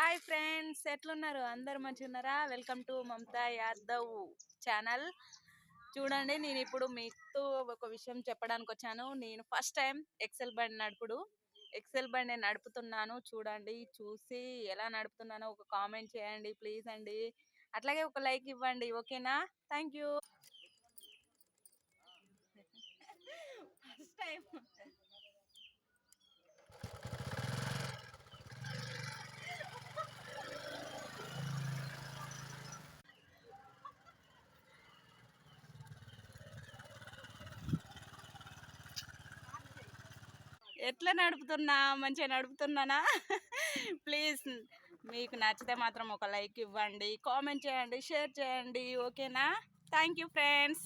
Hi friends ఎట్లున్నారు? అందరు మంచిగా ఉన్నారా welcome to Mamata Yadav channel. చూడండి నేను ఇప్పుడు మీతో ఒక విషయం చెప్పడానికి వచ్చాను. నేను ఫస్ట్ టైం ఎక్సెల్ బండి నడుపుడు. ఎక్సెల్ బండి నేను నడుపుతున్నాను. చూడండి చూసి ఎలా నడుపుతున్నానో ఒక కామెంట్ చేయండి ప్లీజ్ అండి. అట్లాగే ఒక లైక్ ఇవ్వండి ఓకేనా? Thank you. ఎట్లా నడుపుతున్నా? మంచిగా నడుపుతున్నానా? ప్లీజ్ మీకు నచ్చితే మాత్రం ఒక లైక్ ఇవ్వండి కామెంట్ చేయండి షేర్ చేయండి ఓకేనా? Thank you friends.